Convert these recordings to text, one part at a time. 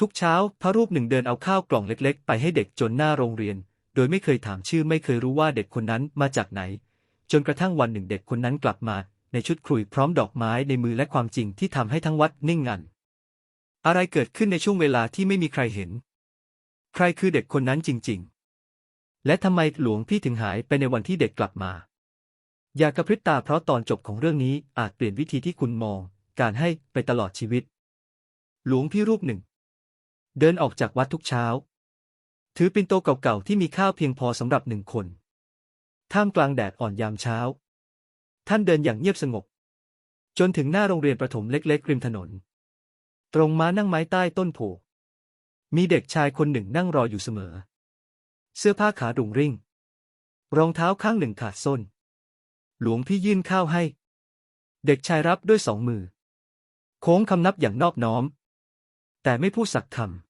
ทุกเช้าพระรูปหนึ่งเดินเอาข้าวกล่องเล็กๆ ไปให้เด็กจนหน้าโรงเรียน โดยไม่เคยถามชื่อไม่เคยรู้ว่าเด็กคนนั้นมาจากไหน จนกระทั่งวันหนึ่งเด็กคนนั้นกลับมา ในชุดครุยพร้อมดอกไม้ในมือและความจริงที่ทำให้ทั้งวัดนิ่งงัน อะไรเกิดขึ้นในช่วงเวลาที่ไม่มีใครเห็น ใครคือเด็กคนนั้นจริง ๆ และทำไมหลวงพี่ถึงหายไปในวันที่เด็กกลับมา อย่ากระพริบตาเพราะตอนจบของเรื่องนี้อาจเปลี่ยนวิธีที่คุณมอง การให้ไปตลอดชีวิต หลวงพี่รูปหนึ่ง เดินออกจากวัดทุกเช้า ถือปิ่นโตเก่าๆที่มีข้าวเพียงพอสำหรับหนึ่งคน ท่ามกลางแดดอ่อนยามเช้า ท่านเดินอย่างเงียบสงบ จนถึงหน้าโรงเรียนประถมเล็กๆริมถนน ตรงม้านั่งไม้ใต้ต้นโพมีเด็กชายคนหนึ่งนั่งรออยู่เสมอ เสื้อผ้าขาดุงริ่ง รองเท้าข้างหนึ่งขาดส้น หลวงพี่ยื่นข้าวให้ เด็กชายรับด้วยสองมือ โค้งคำนับอย่างนอบน้อม แต่ไม่พูดสักคำ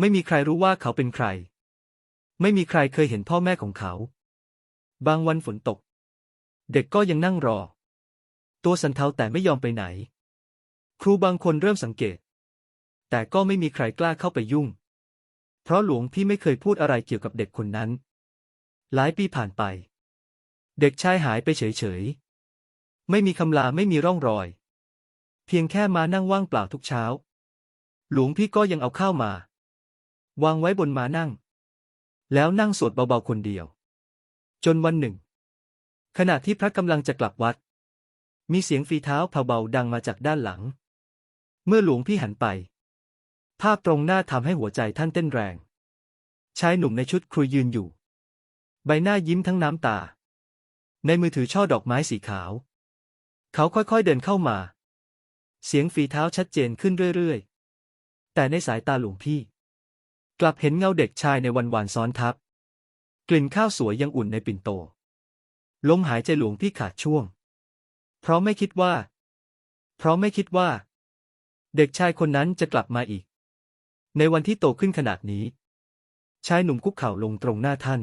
ไม่มีใครรู้ว่าเขาเป็นใคร ไม่มีใครเคยเห็นพ่อแม่ของเขา บางวันฝนตก เด็กก็ยังนั่งรอ ตัวสันเทาแต่ไม่ยอมไปไหน ครูบางคนเริ่มสังเกต แต่ก็ไม่มีใครกล้าเข้าไปยุ่ง เพราะหลวงพี่ไม่เคยพูดอะไรเกี่ยวกับเด็กคนนั้น หลายปีผ่านไป เด็กชายหายไปเฉยๆ ไม่มีคำลาไม่มีร่องรอย เพียงแค่มานั่งว่างเปล่าทุกเช้า หลวงพี่ก็ยังเอาข้าวมา วางไว้บนม้านั่ง แล้วนั่งสวดเบาๆคนเดียว จนวันหนึ่ง ขณะที่พระกำลังจะกลับวัด มีเสียงฝีเท้าเบาๆดังมาจากด้านหลัง เมื่อหลวงพี่หันไป ภาพตรงหน้าทำให้หัวใจท่านเต้นแรง ชายหนุ่มในชุดครุยยืนอยู่ ใบหน้ายิ้มทั้งน้ำตา ในมือถือช่อดอกไม้สีขาว เขาค่อยๆเดินเข้ามา เสียงฝีเท้าชัดเจนขึ้นเรื่อยๆ แต่ในสายตาหลวงพี่ กลับเห็นเงาเด็กชายในวันวานซ้อนทับ กลิ่นข้าวสวยยังอุ่นในปิ่นโต ลมหายใจหลวงพี่ขาดช่วง เพราะไม่คิดว่า เพราะไม่คิดว่า เด็กชายคนนั้นจะกลับมาอีก ในวันที่โตขึ้นขนาดนี้ ชายหนุ่มคุกเข่าลงตรงหน้าท่าน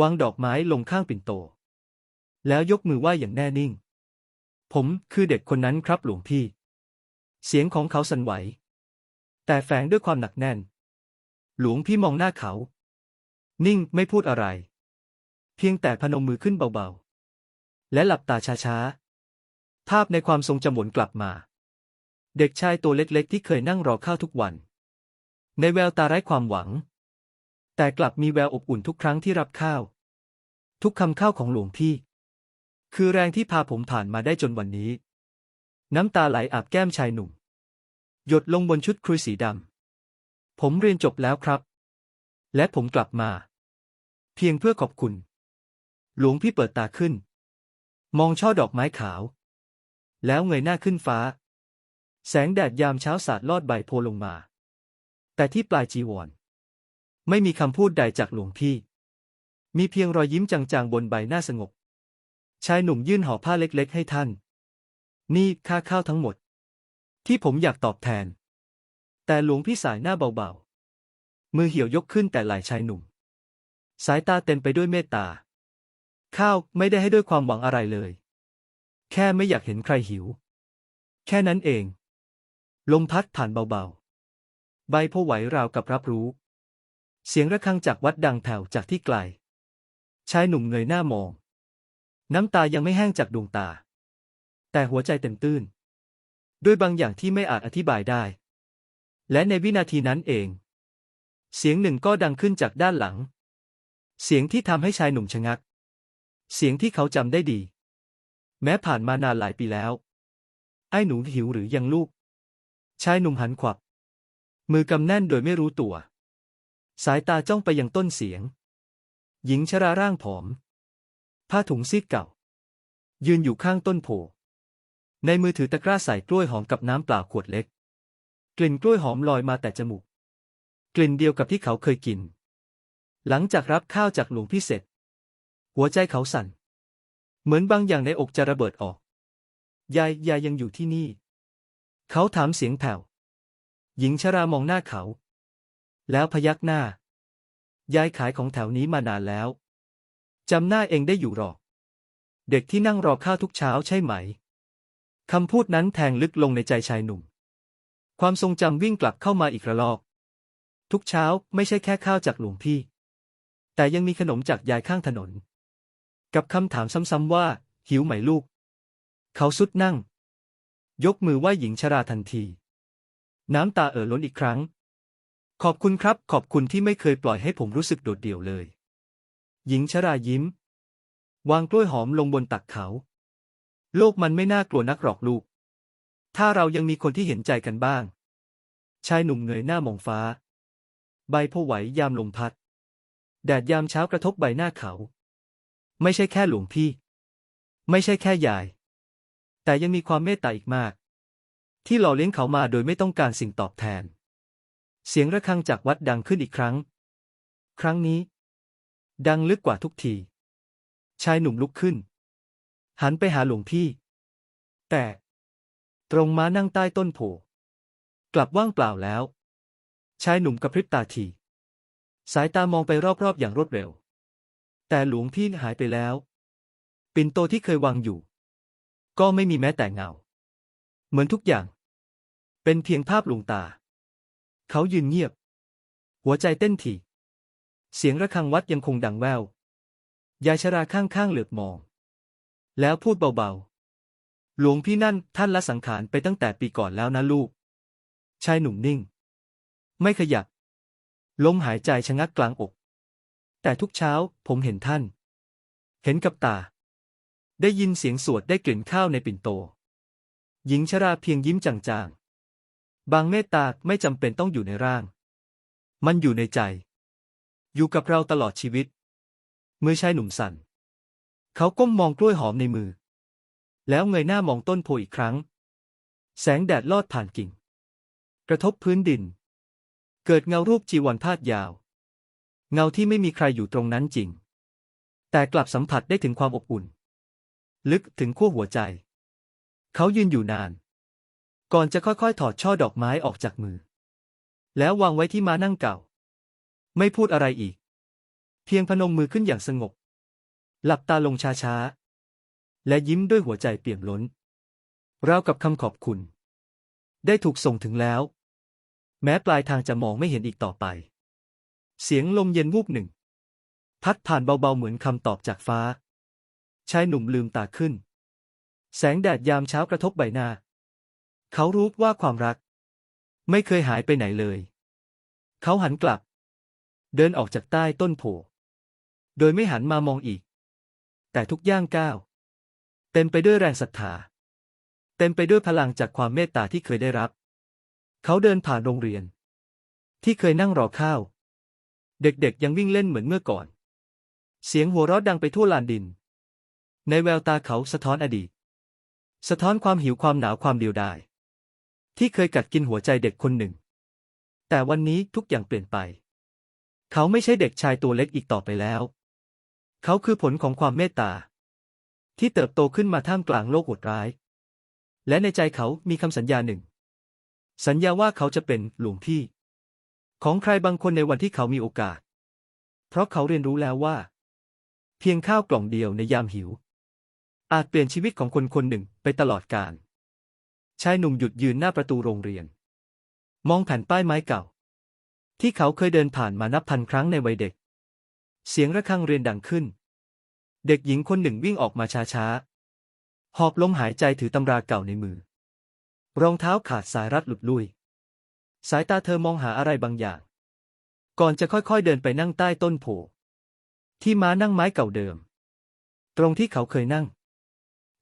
วางดอกไม้ลงข้างปิ่นโต แล้วยกมือไหว้อย่างแน่นิ่ง ผมคือเด็กคนนั้นครับหลวงพี่ เสียงของเขาสั่นไหว แต่แฝงด้วยความหนักแน่น หลวงพี่มองหน้าเขา นิ่งไม่พูดอะไร เพียงแต่พนมมือขึ้นเบาๆ และหลับตาช้าๆ ภาพในความทรงจำวนกลับมา เด็กชายตัวเล็กๆ ที่เคยนั่งรอข้าวทุกวัน ในแววตาไร้ความหวัง แต่กลับมีแววอบอุ่นทุกครั้งที่รับข้าว ทุกคำข้าวของหลวงพี่ คือแรงที่พาผมผ่านมาได้จนวันนี้ น้ำตาไหลอาบแก้มชายหนุ่ม หยดลงบนชุดครุยสีดำ ผมเรียนจบแล้วครับ และผมกลับมา เพียงเพื่อขอบคุณ หลวงพี่เปิดตาขึ้น มองช่อดอกไม้ขาว แล้วเงยหน้าขึ้นฟ้า แสงแดดยามเช้าสาดลอดใบโพลงมา แต่ที่ปลายจีวร ไม่มีคำพูดใดจากหลวงพี่ มีเพียงรอยยิ้มจางๆบนใบหน้าสงบ ชายหนุ่มยื่นห่อผ้าเล็กๆ ให้ท่าน นี่ค่าข้าวทั้งหมด ที่ผมอยากตอบแทน แต่หลวงพี่สายหน้าเบาๆ มือเหี่ยวยกขึ้นแต่ไหล่ชายหนุ่ม สายตาเต็มไปด้วยเมตตา ข้าวไม่ได้ให้ด้วยความหวังอะไรเลย แค่ไม่อยากเห็นใครหิว แค่นั้นเอง ลมพัดผ่านเบาๆ ใบโพไหวราวกับรับรู้ เสียงระฆังจากวัดดังแผ่วจากที่ไกล ชายหนุ่มเงยหน้ามอง น้ำตายังไม่แห้งจากดวงตา แต่หัวใจเต็มตื้น ด้วยบางอย่างที่ไม่อาจอธิบายได้ และในวินาทีนั้นเอง เสียงหนึ่งก็ดังขึ้นจากด้านหลัง เสียงที่ทำให้ชายหนุ่มชะงัก เสียงที่เขาจำได้ดี แม้ผ่านมานานหลายปีแล้ว ไอ้หนูหิวหรือยังลูก ชายหนุ่มหันขวับ มือกำแน่นโดยไม่รู้ตัว สายตาจ้องไปยังต้นเสียง หญิงชราร่างผอม ผ้าถุงซีดเก่า ยืนอยู่ข้างต้นโพในมือถือตะกร้าใส่กล้วยหอมกับน้ำเปล่าขวดเล็ก กลิ่นกล้วยหอมลอยมาแต่จมูก กลิ่นเดียวกับที่เขาเคยกิน หลังจากรับข้าวจากหลวงพี่เสร็จ หัวใจเขาสั่น เหมือนบางอย่างในอกจะระเบิดออก ยายยายยังอยู่ที่นี่ เขาถามเสียงแผ่ว หญิงชรามองหน้าเขา แล้วพยักหน้า ยายขายของแถวนี้มานานแล้ว จำหน้าเองได้อยู่หรอก เด็กที่นั่งรอข้าวทุกเช้าใช่ไหมคำพูดนั้นแทงลึกลงในใจชายหนุ่ม ความทรงจำวิ่งกลับเข้ามาอีกระลอก ทุกเช้าไม่ใช่แค่ข้าวจากหลวงพี่ แต่ยังมีขนมจากยายข้างถนน กับคำถามซ้ำๆว่า หิวไหมลูก เขาสุดนั่ง ยกมือไหว้หญิงชราทันที น้ำตาเอ่อล้นอีกครั้ง ขอบคุณครับ ขอบคุณที่ไม่เคยปล่อยให้ผมรู้สึกโดดเดี่ยวเลย หญิงชรายิ้ม วางกล้วยหอมลงบนตักเขา โลกมันไม่น่ากลัวนักหรอกลูก ถ้าเรายังมีคนที่เห็นใจกันบ้าง ชายหนุ่มเงยหน้ามองฟ้า ใบโพไหวยามลมพัด แดดยามเช้ากระทบใบหน้าเขา ไม่ใช่แค่หลวงพี่ ไม่ใช่แค่ยาย แต่ยังมีความเมตตาอีกมาก ที่หล่อเลี้ยงเขามาโดยไม่ต้องการสิ่งตอบแทน เสียงระฆังจากวัดดังขึ้นอีกครั้ง ครั้งนี้ ดังลึกกว่าทุกที ชายหนุ่มลุกขึ้น หันไปหาหลวงพี่ แต่ ตรงม้านั่งใต้ต้นโพกลับว่างเปล่าแล้ว ชายหนุ่มกระพริบตาที สายตามองไปรอบๆอย่างรวดเร็ว แต่หลวงพี่หายไปแล้ว ปิ่นโตที่เคยวางอยู่ ก็ไม่มีแม้แต่เงา เหมือนทุกอย่าง เป็นเพียงภาพลวงตา เขายืนเงียบ หัวใจเต้นถี่ เสียงระฆังวัดยังคงดังแว่ว ยายชราข้างๆเหลือบมอง แล้วพูดเบาๆ หลวงพี่นั่นท่านละสังขารไปตั้งแต่ปีก่อนแล้วนะลูก ชายหนุ่มนิ่ง ไม่ขยับ ลมหายใจชะงักกลางอก แต่ทุกเช้าผมเห็นท่าน เห็นกับตา ได้ยินเสียงสวดได้กลิ่นข้าวในปิ่นโต หญิงชราเพียงยิ้มจางๆ บางเมตตาไม่จำเป็นต้องอยู่ในร่าง มันอยู่ในใจ อยู่กับเราตลอดชีวิต มือชายหนุ่มสั่น เขาก้มมองกล้วยหอมในมือ แล้วเงยหน้ามองต้นโพอีกครั้ง แสงแดดลอดผ่านกิ่ง กระทบพื้นดิน เกิดเงารูปจีวรพาดยาว เงาที่ไม่มีใครอยู่ตรงนั้นจริง แต่กลับสัมผัสได้ถึงความอบอุ่น ลึกถึงขั้วหัวใจ เขายืนอยู่นาน ก่อนจะค่อยๆ ถอดช่อดอกไม้ออกจากมือ แล้ววางไว้ที่ม้านั่งเก่า ไม่พูดอะไรอีก เพียงพนมมือขึ้นอย่างสงบ หลับตาลงช้าๆ และยิ้มด้วยหัวใจเปี่ยมล้น ราวกับคำขอบคุณ ได้ถูกส่งถึงแล้ว แม้ปลายทางจะมองไม่เห็นอีกต่อไป เสียงลมเย็นวูบหนึ่ง พัดผ่านเบาๆเหมือนคำตอบจากฟ้า ชายหนุ่มลืมตาขึ้น แสงแดดยามเช้ากระทบใบหน้า เขารู้ว่าความรัก ไม่เคยหายไปไหนเลย เขาหันกลับ เดินออกจากใต้ต้นโพโดยไม่หันมามองอีก แต่ทุกย่างก้าว เต็มไปด้วยแรงศรัทธา เต็มไปด้วยพลังจากความเมตตาที่เคยได้รับ เขาเดินผ่านโรงเรียน ที่เคยนั่งรอข้าว เด็กๆยังวิ่งเล่นเหมือนเมื่อก่อน เสียงหัวเราะดังไปทั่วลานดิน ในแววตาเขาสะท้อนอดีต สะท้อนความหิวความหนาวความเดียวดายที่เคยกัดกินหัวใจเด็กคนหนึ่ง แต่วันนี้ทุกอย่างเปลี่ยนไป เขาไม่ใช่เด็กชายตัวเล็กอีกต่อไปแล้ว เขาคือผลของความเมตตา ที่เติบโตขึ้นมาท่ามกลางโลกโหดร้าย และในใจเขามีคำสัญญาหนึ่ง สัญญาว่าเขาจะเป็นหลวงพี่ ของใครบางคนในวันที่เขามีโอกาส เพราะเขาเรียนรู้แล้วว่า เพียงข้าวกล่องเดียวในยามหิว อาจเปลี่ยนชีวิตของคนคนหนึ่งไปตลอดกาลชายหนุ่มหยุดยืนหน้าประตูโรงเรียน มองแผ่นป้ายไม้เก่า ที่เขาเคยเดินผ่านมานับพันครั้งในวัยเด็ก เสียงระฆังเรียนดังขึ้น เด็กหญิงคนหนึ่งวิ่งออกมาช้าๆ หอบลมหายใจถือตำราเก่าในมือ รองเท้าขาดสายรัดหลุดลุย สายตาเธอมองหาอะไรบางอย่าง ก่อนจะค่อยๆเดินไปนั่งใต้ต้นโพที่ม้านั่งไม้เก่าเดิม ตรงที่เขาเคยนั่ง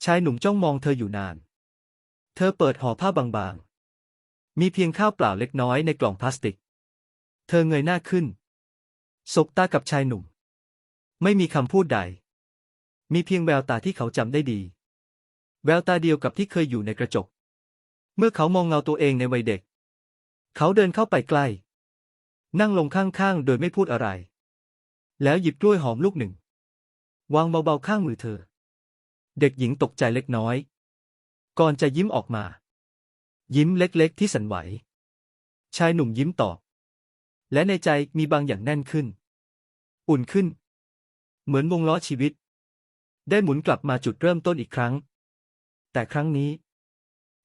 ชายหนุ่มจ้องมองเธออยู่นาน เธอเปิดห่อผ้าบางๆ มีเพียงข้าวเปล่าเล็กน้อยในกล่องพลาสติก เธอเงยหน้าขึ้น สบตากับชายหนุ่ม ไม่มีคำพูดใด มีเพียงแววตาที่เขาจำได้ดี แววตาเดียวกับที่เคยอยู่ในกระจก เมื่อเขามองเงาตัวเองในวัยเด็ก เขาเดินเข้าไปใกล้ นั่งลงข้างๆ โดยไม่พูดอะไร แล้วหยิบกล้วยหอมลูกหนึ่ง วางเบาๆข้างมือเธอ เด็กหญิงตกใจเล็กน้อย ก่อนจะยิ้มออกมา ยิ้มเล็กๆที่สั่นไหว ชายหนุ่มยิ้มตอบ และในใจมีบางอย่างแน่นขึ้น อุ่นขึ้น เหมือนวงล้อชีวิต ได้หมุนกลับมาจุดเริ่มต้นอีกครั้ง แต่ครั้งนี้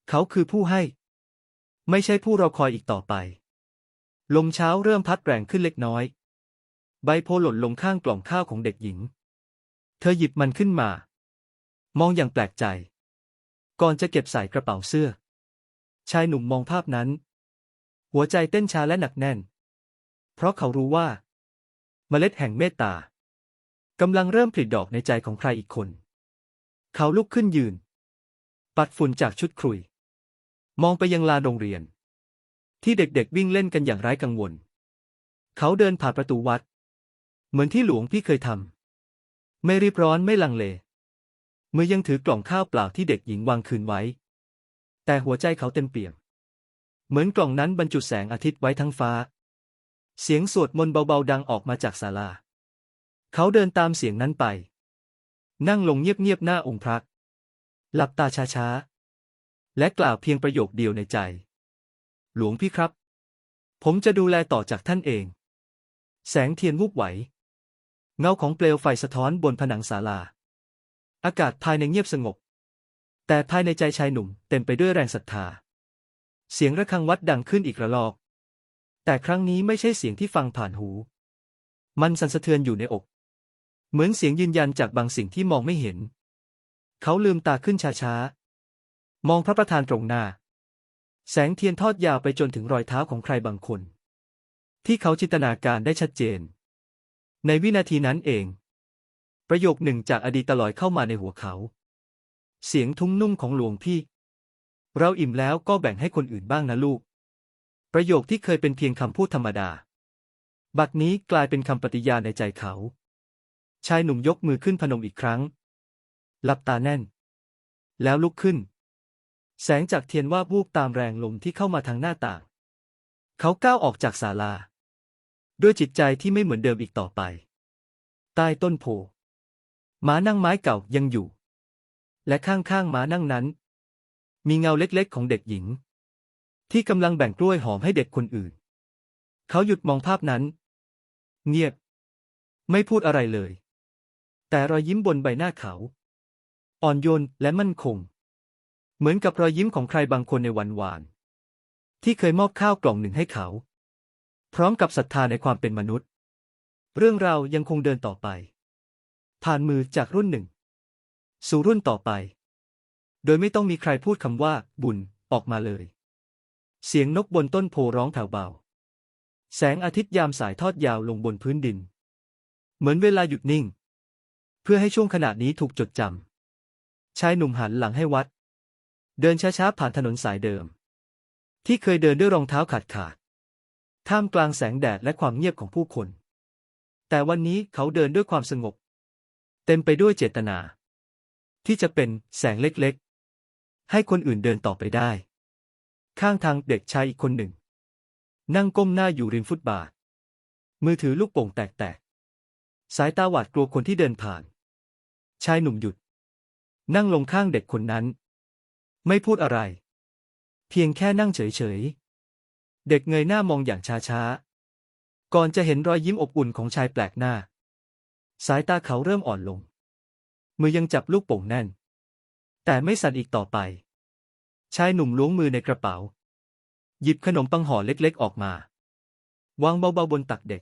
เขาคือผู้ให้ ไม่ใช่ผู้เราคอยอีกต่อไป ลมเช้าเริ่มพัดแรงขึ้นเล็กน้อย ใบโพหล่นลงข้างกล่องข้าวของเด็กหญิง เธอหยิบมันขึ้นมา มองอย่างแปลกใจ ก่อนจะเก็บใส่กระเป๋าเสื้อ ชายหนุ่มมองภาพนั้น หัวใจเต้นช้าและหนักแน่น เพราะเขารู้ว่า เมล็ดแห่งเมตตา กำลังเริ่มผลิดอกในใจของใครอีกคน เขาลุกขึ้นยืน ปัดฝุ่นจากชุดครุย มองไปยังลานโรงเรียน ที่เด็กๆวิ่งเล่นกันอย่างไร้กังวล เขาเดินผ่านประตูวัด เหมือนที่หลวงพี่เคยทำไม่รีบร้อนไม่ลังเลเมื่อยังถือกล่องข้าวเปล่าที่เด็กหญิงวางคืนไว้ แต่หัวใจเขาเต็มเปี่ยม เหมือนกล่องนั้นบรรจุแสงอาทิตย์ไว้ทั้งฟ้า เสียงสวดมนต์เบาๆดังออกมาจากศาลา เขาเดินตามเสียงนั้นไป นั่งลงเงียบๆหน้าองค์พระหลับตาช้าๆ และกล่าวเพียงประโยคเดียวในใจ หลวงพี่ครับ ผมจะดูแลต่อจากท่านเอง แสงเทียนวูบไหว เงาของเปลวไฟสะท้อนบนผนังศาลา อากาศภายในเงียบสงบ แต่ภายในใจชายหนุ่มเต็มไปด้วยแรงศรัทธา เสียงระฆังวัดดังขึ้นอีกระลอก แต่ครั้งนี้ไม่ใช่เสียงที่ฟังผ่านหู มันสั่นสะเทือนอยู่ในอก เหมือนเสียงยืนยันจากบางสิ่งที่มองไม่เห็น เขาลืมตาขึ้นช้าๆ มองพระประธานตรงหน้า แสงเทียนทอดยาวไปจนถึงรอยเท้าของใครบางคน ที่เขาจินตนาการได้ชัดเจน ในวินาทีนั้นเอง ประโยคหนึ่งจากอดีตลอยเข้ามาในหัวเขา เสียงทุ้มนุ่มของหลวงพี่ เราอิ่มแล้วก็แบ่งให้คนอื่นบ้างนะลูก ประโยคที่เคยเป็นเพียงคำพูดธรรมดา บัดนี้กลายเป็นคำปฏิญาณในใจเขา ชายหนุ่มยกมือขึ้นพนมอีกครั้ง หลับตาแน่น แล้วลุกขึ้น แสงจากเทียนว่าบูบตามแรงลมที่เข้ามาทางหน้าต่าง เขาก้าวออกจากศาลา ด้วยจิตใจที่ไม่เหมือนเดิมอีกต่อไป ใต้ต้นโพม้านั่งไม้เก่ายังอยู่ และข้างๆม้านั่งนั้น มีเงาเล็กๆของเด็กหญิง ที่กำลังแบ่งกล้วยหอมให้เด็กคนอื่น เขาหยุดมองภาพนั้น เงียบ ไม่พูดอะไรเลย แต่รอยยิ้มบนใบหน้าเขา อ่อนโยนและมั่นคง เหมือนกับรอยยิ้มของใครบางคนในวันวาน ที่เคยมอบข้าวกล่องหนึ่งให้เขา พร้อมกับศรัทธาในความเป็นมนุษย์ เรื่องราวยังคงเดินต่อไป ผ่านมือจากรุ่นหนึ่ง สู่รุ่นต่อไป โดยไม่ต้องมีใครพูดคำว่า บุญออกมาเลย เสียงนกบนต้นโพร้องแผ่วเบา แสงอาทิตย์ยามสายทอดยาวลงบนพื้นดิน เหมือนเวลาหยุดนิ่ง พื่อให้ช่วงขณะนี้ถูกจดจำชายหนุ่มหันหลังให้วัด เดินช้าๆผ่านถนนสายเดิม ที่เคยเดินด้วยรองเท้าขาดขาดท่ามกลางแสงแดดและความเงียบของผู้คน แต่วันนี้เขาเดินด้วยความสงบ เต็มไปด้วยเจตนา ที่จะเป็นแสงเล็กๆ ให้คนอื่นเดินต่อไปได้ ข้างทางเด็กชายอีกคนหนึ่ง นั่งก้มหน้าอยู่ริมฟุตบาท มือถือลูกโป่งแตกๆ สายตาหวาดกลัวคนที่เดินผ่าน ชายหนุ่มหยุด นั่งลงข้างเด็กคนนั้น ไม่พูดอะไร เพียงแค่นั่งเฉยๆ เด็กเงยหน้ามองอย่างช้าๆ ก่อนจะเห็นรอยยิ้มอบอุ่นของชายแปลกหน้า สายตาเขาเริ่มอ่อนลง มือยังจับลูกโป่งแน่น แต่ไม่สั่นอีกต่อไป ชายหนุ่มล้วงมือในกระเป๋า หยิบขนมปังห่อเล็กๆออกมา วางเบาๆบนตักเด็ก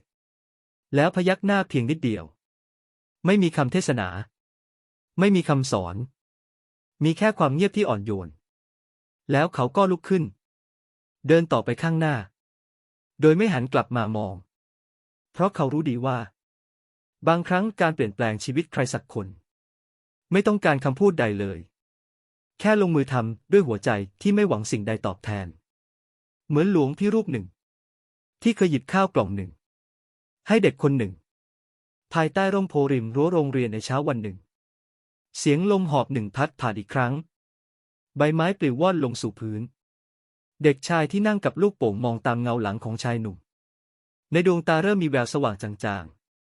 แล้วพยักหน้าเพียงนิดเดียว ไม่มีคำเทศนา ไม่มีคำสอน มีแค่ความเงียบที่อ่อนโยน แล้วเขาก็ลุกขึ้น เดินต่อไปข้างหน้า โดยไม่หันกลับมามอง เพราะเขารู้ดีว่า บางครั้งการเปลี่ยนแปลงชีวิตใครสักคน ไม่ต้องการคำพูดใดเลย แค่ลงมือทำด้วยหัวใจที่ไม่หวังสิ่งใดตอบแทน เหมือนหลวงพี่รูปหนึ่ง ที่เคยหยิบข้าวกล่องหนึ่ง ให้เด็กคนหนึ่ง ภายใต้ร่มโพริมรั้วโรงเรียนในเช้าวันหนึ่ง เสียงลมหอบหนึ่งพัดผ่านอีกครั้ง ใบไม้ปลิวว่อนลงสู่พื้น เด็กชายที่นั่งกับลูกโป่งมองตามเงาหลังของชายหนุ่ม ในดวงตาเริ่มมีแววสว่างจาง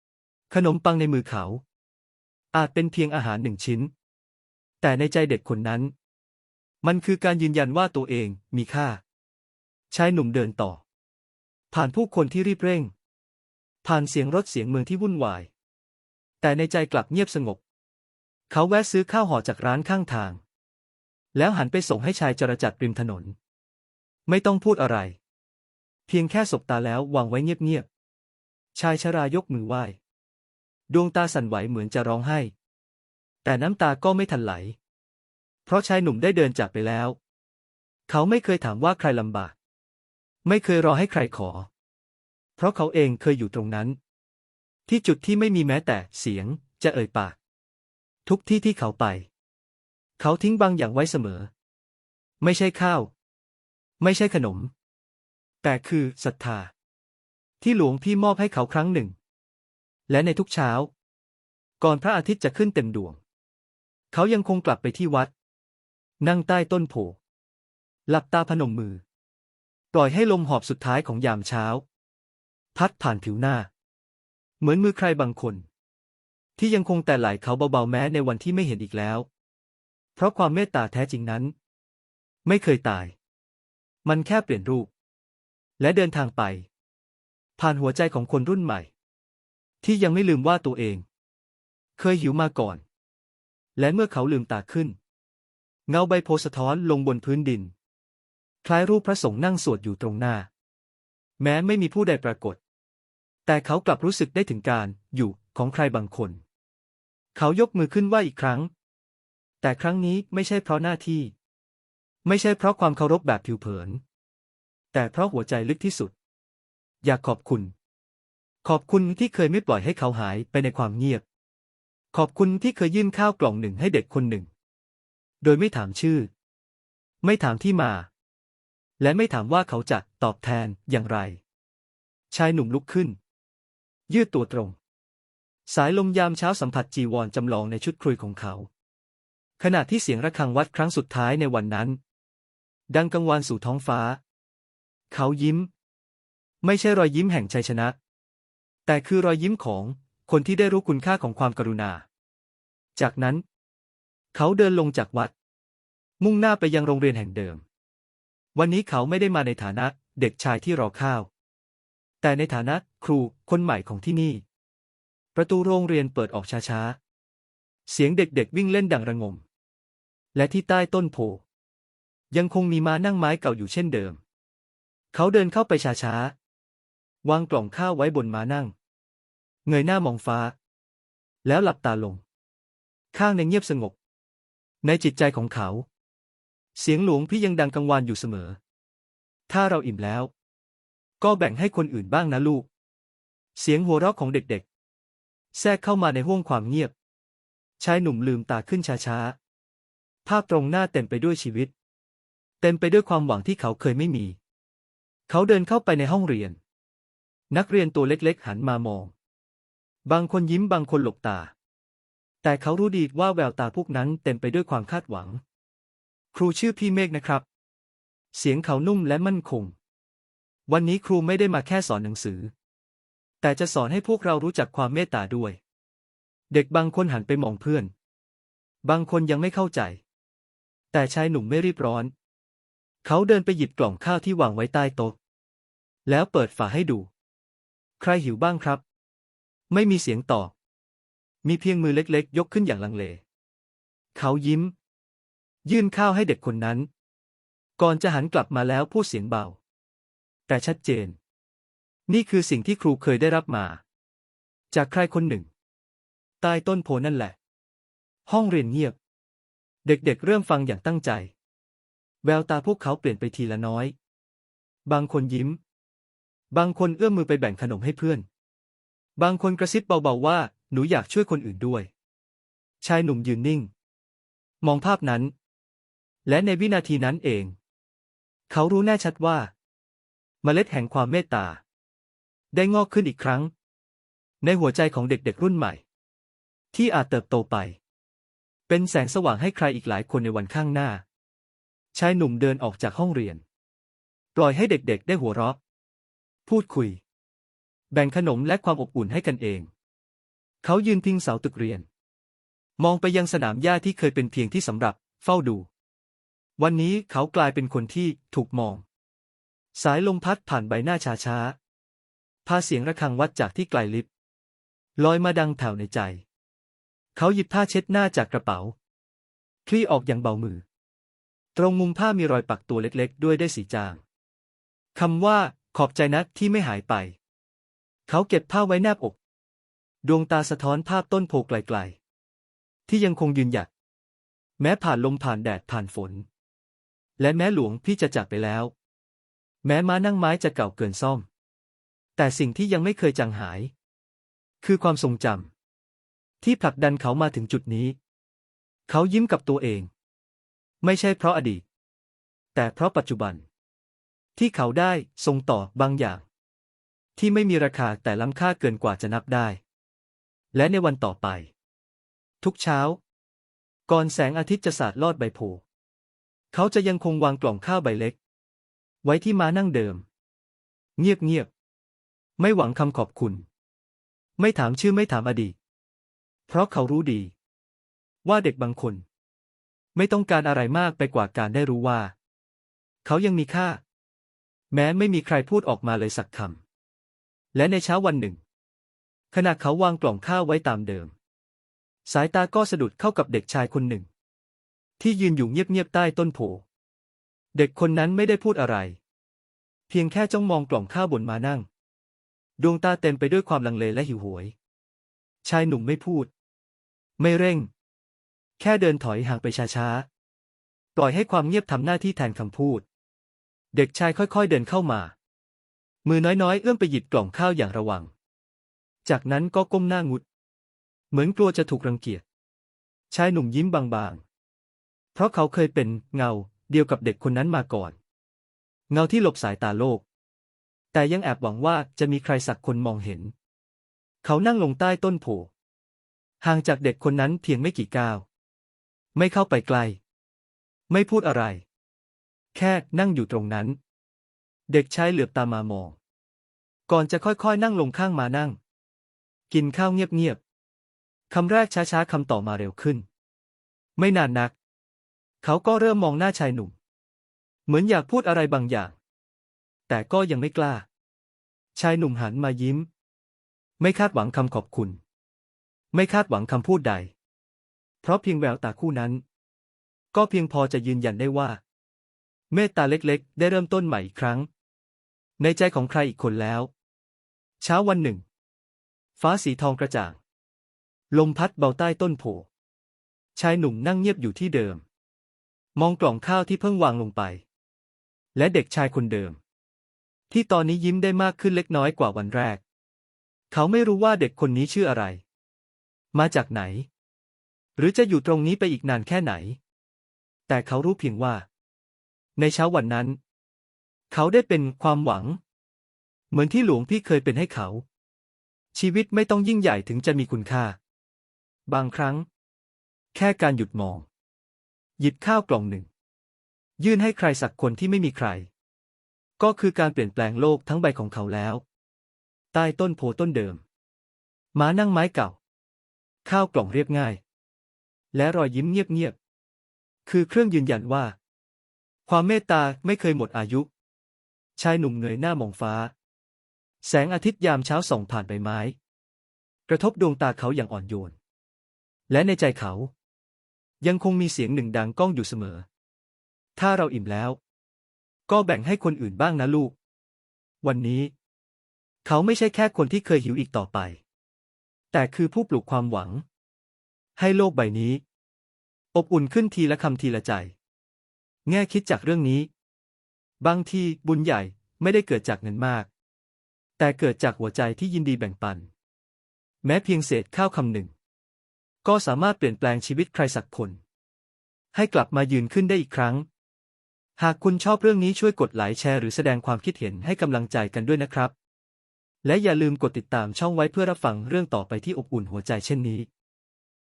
ๆ ขนมปังในมือเขา อาจเป็นเพียงอาหารหนึ่งชิ้น แต่ในใจเด็กคนนั้น มันคือการยืนยันว่าตัวเองมีค่า ชายหนุ่มเดินต่อ ผ่านผู้คนที่รีบเร่ง ผ่านเสียงรถเสียงเมืองที่วุ่นวาย แต่ในใจกลับเงียบสงบ เขาแวะซื้อข้าวห่อจากร้านข้างทาง แล้วหันไปส่งให้ชายจรจัดริมถนน ไม่ต้องพูดอะไร เพียงแค่สบตาแล้ววางไว้เงียบๆ ชายชรายกมือไหว้ ดวงตาสั่นไหวเหมือนจะร้องไห้ แต่น้ำตาก็ไม่ทันไหล เพราะชายหนุ่มได้เดินจากไปแล้ว เขาไม่เคยถามว่าใครลำบาก ไม่เคยรอให้ใครขอ เพราะเขาเองเคยอยู่ตรงนั้น ที่จุดที่ไม่มีแม้แต่เสียงจะเอ่ยปาก ทุกที่ที่เขาไป เขาทิ้งบางอย่างไว้เสมอ ไม่ใช่ข้าว ไม่ใช่ขนม แต่คือศรัทธา ที่หลวงพี่มอบให้เขาครั้งหนึ่ง และในทุกเช้า ก่อนพระอาทิตย์จะขึ้นเต็มดวง เขายังคงกลับไปที่วัด นั่งใต้ต้นโพหลับตาพนมมือ ปล่อยให้ลมหอบสุดท้ายของยามเช้า พัดผ่านผิวหน้า เหมือนมือใครบางคน ที่ยังคงแต่ไหลเขาเบาๆแม้ในวันที่ไม่เห็นอีกแล้ว เพราะความเมตตาแท้จริงนั้น ไม่เคยตาย มันแค่เปลี่ยนรูป และเดินทางไป ผ่านหัวใจของคนรุ่นใหม่ ที่ยังไม่ลืมว่าตัวเอง เคยหิวมาก่อน และเมื่อเขาลืมตาขึ้น เงาใบโพธิ์สะท้อนลงบนพื้นดิน คล้ายรูปพระสงฆ์นั่งสวดอยู่ตรงหน้า แม้ไม่มีผู้ใดปรากฏ แต่เขากลับรู้สึกได้ถึงการอยู่ของใครบางคน เขายกมือขึ้นไหวอีกครั้ง แต่ครั้งนี้ไม่ใช่เพราะหน้าที่ ไม่ใช่เพราะความเคารพแบบผิวเผิน แต่เพราะหัวใจลึกที่สุด อยากขอบคุณ ขอบคุณที่เคยไม่ปล่อยให้เขาหายไปในความเงียบ ขอบคุณที่เคยยื่นข้าวกล่องหนึ่งให้เด็กคนหนึ่ง โดยไม่ถามชื่อ ไม่ถามที่มา และไม่ถามว่าเขาจะตอบแทนอย่างไร ชายหนุ่มลุกขึ้น ยืดตัวตรง สายลมยามเช้าสัมผัสจีวรจำลองในชุดครุยของเขา ขณะที่เสียงระฆังวัดครั้งสุดท้ายในวันนั้น ดังกังวานสู่ท้องฟ้า เขายิ้ม ไม่ใช่รอยยิ้มแห่งชัยชนะ แต่คือรอยยิ้มของคนที่ได้รู้คุณค่าของความกรุณา จากนั้น เขาเดินลงจากวัด มุ่งหน้าไปยังโรงเรียนแห่งเดิม วันนี้เขาไม่ได้มาในฐานะเด็กชายที่รอข้าว แต่ในฐานะครูคนใหม่ของที่นี่ ประตูโรงเรียนเปิดออกช้าๆ เสียงเด็กๆวิ่งเล่นดังระงม และที่ใต้ต้นโพ ยังคงมีม้านั่งไม้เก่าอยู่เช่นเดิม เขาเดินเข้าไปช้าๆ วางกล่องข้าวไว้บนม้านั่ง เงยหน้ามองฟ้า แล้วหลับตาลง ข้างในเงียบสงบ ในจิตใจของเขา เสียงหลวงพี่ยังดังกังวานอยู่เสมอ ถ้าเราอิ่มแล้ว ก็แบ่งให้คนอื่นบ้างนะลูก เสียงหัวเราะของเด็กๆ แทรกเข้ามาในห้วงความเงียบ ชายหนุ่มลืมตาขึ้นช้าๆ ภาพตรงหน้าเต็มไปด้วยชีวิต เต็มไปด้วยความหวังที่เขาเคยไม่มี เขาเดินเข้าไปในห้องเรียน นักเรียนตัวเล็กๆ หันมามอง บางคนยิ้มบางคนหลบตา แต่เขารู้ดีว่าแววตาพวกนั้นเต็มไปด้วยความคาดหวัง ครูชื่อพี่เมฆนะครับ เสียงเขานุ่มและมั่นคง วันนี้ครูไม่ได้มาแค่สอนหนังสือ แต่จะสอนให้พวกเรารู้จักความเมตตาด้วย เด็กบางคนหันไปมองเพื่อน บางคนยังไม่เข้าใจ แต่ชายหนุ่มไม่รีบร้อน เขาเดินไปหยิบกล่องข้าวที่วางไว้ใต้โต๊ะ แล้วเปิดฝาให้ดู ใครหิวบ้างครับ ไม่มีเสียงตอบ มีเพียงมือเล็กๆ ยกขึ้นอย่างลังเล เขายิ้ม ยื่นข้าวให้เด็กคนนั้น ก่อนจะหันกลับมาแล้วพูดเสียงเบา แต่ชัดเจน นี่คือสิ่งที่ครูเคยได้รับมา จากใครคนหนึ่ง ใต้ต้นโพนั่นแหละ ห้องเรียนเงียบ เด็กๆเเริ่มฟังอย่างตั้งใจ แววตาพวกเขาเปลี่ยนไปทีละน้อย บางคนยิ้ม บางคนเอื้อมมือไปแบ่งขนมให้เพื่อน บางคนกระซิบเบาๆว่า หนูอยากช่วยคนอื่นด้วย ชายหนุ่มยืนนิ่ง มองภาพนั้น และในวินาทีนั้นเอง เขารู้แน่ชัดว่า เมล็ดแห่งความเมตตา ได้งอกขึ้นอีกครั้ง ในหัวใจของเด็กๆรุ่นใหม่ ที่อาจเติบโตไป เป็นแสงสว่างให้ใครอีกหลายคนในวันข้างหน้า ชายหนุ่มเดินออกจากห้องเรียน ปล่อยให้เด็กๆ ได้หัวเราะ พูดคุย แบ่งขนมและความอบอุ่นให้กันเอง เขายืนพิงเสาตึกเรียน มองไปยังสนามหญ้าที่เคยเป็นเพียงที่สำหรับ เฝ้าดู วันนี้เขากลายเป็นคนที่ถูกมอง สายลมพัดผ่านใบหน้าช้าๆ พาเสียงระฆังวัดจากที่ไกลลิบลอยมาดังแผ่วในใจ เขาหยิบผ้าเช็ดหน้าจากกระเป๋า คลี่ออกอย่างเบามือ ตรงมุมผ้ามีรอยปักตัวเล็กๆ ด้วยได้สีจางคำว่าขอบใจนะที่ไม่หายไป เขาเก็บผ้าไว้แนบอก ดวงตาสะท้อนภาพต้นโพไกลๆ ที่ยังคงยืนหยัด แม้ผ่านลมผ่านแดดผ่านฝน และแม้หลวงพี่จะจากไปแล้ว แม้ม้านั่งไม้จะเก่าเกินซ่อม แต่สิ่งที่ยังไม่เคยจางหาย คือความทรงจำที่ผลักดันเขามาถึงจุดนี้ เขายิ้มกับตัวเอง ไม่ใช่เพราะอดีต แต่เพราะปัจจุบัน ที่เขาได้ทรงต่อบางอย่าง ที่ไม่มีราคาแต่ล้ำค่าเกินกว่าจะนับได้ และในวันต่อไป ทุกเช้า ก่อนแสงอาทิตย์จะสาดลอดใบโพเขาจะยังคงวางกล่องข้าวใบเล็ก ไว้ที่ม้านั่งเดิม เงียบ ไม่หวังคำขอบคุณ ไม่ถามชื่อไม่ถามอดีต เพราะเขารู้ดี ว่าเด็กบางคน ไม่ต้องการอะไรมากไปกว่าการได้รู้ว่า เขายังมีค่า แม้ไม่มีใครพูดออกมาเลยสักคำและในเช้าวันหนึ่ง ขณะเขาวางกล่องข้าวไว้ตามเดิม สายตาก็สะดุดเข้ากับเด็กชายคนหนึ่ง ที่ยืนอยู่เงียบๆใต้ต้นโพเด็กคนนั้นไม่ได้พูดอะไร เพียงแค่จ้องมองกล่องข้าวบนมานั่ง ดวงตาเต็มไปด้วยความลังเลและหิวโหยชายหนุ่มไม่พูด ไม่เร่ง แค่เดินถอยห่างไปช้าๆ ปล่อยให้ความเงียบทำหน้าที่แทนคำพูด เด็กชายค่อยๆเดินเข้ามา มือน้อยๆ เอื้อมไปหยิบกล่องข้าวอย่างระวัง จากนั้นก็ก้มหน้างุด เหมือนกลัวจะถูกรังเกียจ ชายหนุ่มยิ้มบางๆ เพราะเขาเคยเป็นเงาเดียวกับเด็กคนนั้นมาก่อน เงาที่หลบสายตาโลก แต่ยังแอบหวังว่าจะมีใครสักคนมองเห็น เขานั่งลงใต้ต้นโพห่างจากเด็กคนนั้นเพียงไม่กี่ก้าว ไม่เข้าไปใกล ไม่พูดอะไร แค่นั่งอยู่ตรงนั้น เด็กชายเหลือบตามามอง ก่อนจะค่อยๆนั่งลงข้างมานั่ง กินข้าวเงียบๆ คำแรกช้าๆคำต่อมาเร็วขึ้น ไม่นานนัก เขาก็เริ่มมองหน้าชายหนุ่ม เหมือนอยากพูดอะไรบางอย่าง แต่ก็ยังไม่กล้า ชายหนุ่มหันมายิ้ม ไม่คาดหวังคำขอบคุณ ไม่คาดหวังคำพูดใด เพราะเพียงแววตาคู่นั้น ก็เพียงพอจะยืนยันได้ว่า เมตตาเล็กๆ ได้เริ่มต้นใหม่อีกครั้ง ในใจของใครอีกคนแล้ว เช้าวันหนึ่ง ฟ้าสีทองกระจ่าง ลมพัดเบาใต้ต้นโพชายหนุ่มนั่งเงียบอยู่ที่เดิม มองกล่องข้าวที่เพิ่งวางลงไป และเด็กชายคนเดิม ที่ตอนนี้ยิ้มได้มากขึ้นเล็กน้อยกว่าวันแรก เขาไม่รู้ว่าเด็กคนนี้ชื่ออะไร มาจากไหน หรือจะอยู่ตรงนี้ไปอีกนานแค่ไหน แต่เขารู้เพียงว่า ในเช้าวันนั้น เขาได้เป็นความหวัง เหมือนที่หลวงพี่เคยเป็นให้เขา ชีวิตไม่ต้องยิ่งใหญ่ถึงจะมีคุณค่า บางครั้ง แค่การหยุดมอง หยิบข้าวกล่องหนึ่ง ยื่นให้ใครสักคนที่ไม่มีใคร ก็คือการเปลี่ยนแปลงโลกทั้งใบของเขาแล้ว ใต้ต้นโพต้นเดิมม้านั่งไม้เก่า ข้าวกล่องเรียบง่าย และรอยยิ้มเงียบๆ คือเครื่องยืนยันว่า ความเมตตาไม่เคยหมดอายุ ชายหนุ่มเงยหน้ามองฟ้า แสงอาทิตย์ยามเช้าส่องผ่านใบไม้ กระทบดวงตาเขาอย่างอ่อนโยน และในใจเขา ยังคงมีเสียงหนึ่งดังก้องอยู่เสมอ ถ้าเราอิ่มแล้ว ก็แบ่งให้คนอื่นบ้างนะลูก วันนี้ เขาไม่ใช่แค่คนที่เคยหิวอีกต่อไป แต่คือผู้ปลูกความหวัง ให้โลกใบนี้ อบอุ่นขึ้นทีละคำทีละใจ แง่คิดจากเรื่องนี้ บางทีบุญใหญ่ไม่ได้เกิดจากเงินมาก แต่เกิดจากหัวใจที่ยินดีแบ่งปัน แม้เพียงเศษข้าวคำหนึ่ง ก็สามารถเปลี่ยนแปลงชีวิตใครสักคน ให้กลับมายืนขึ้นได้อีกครั้ง หากคุณชอบเรื่องนี้ช่วยกดไลค์แชร์หรือแสดงความคิดเห็นให้กำลังใจกันด้วยนะครับ และอย่าลืมกดติดตามช่องไว้เพื่อรับฟังเรื่องต่อไปที่อบอุ่นหัวใจเช่นนี้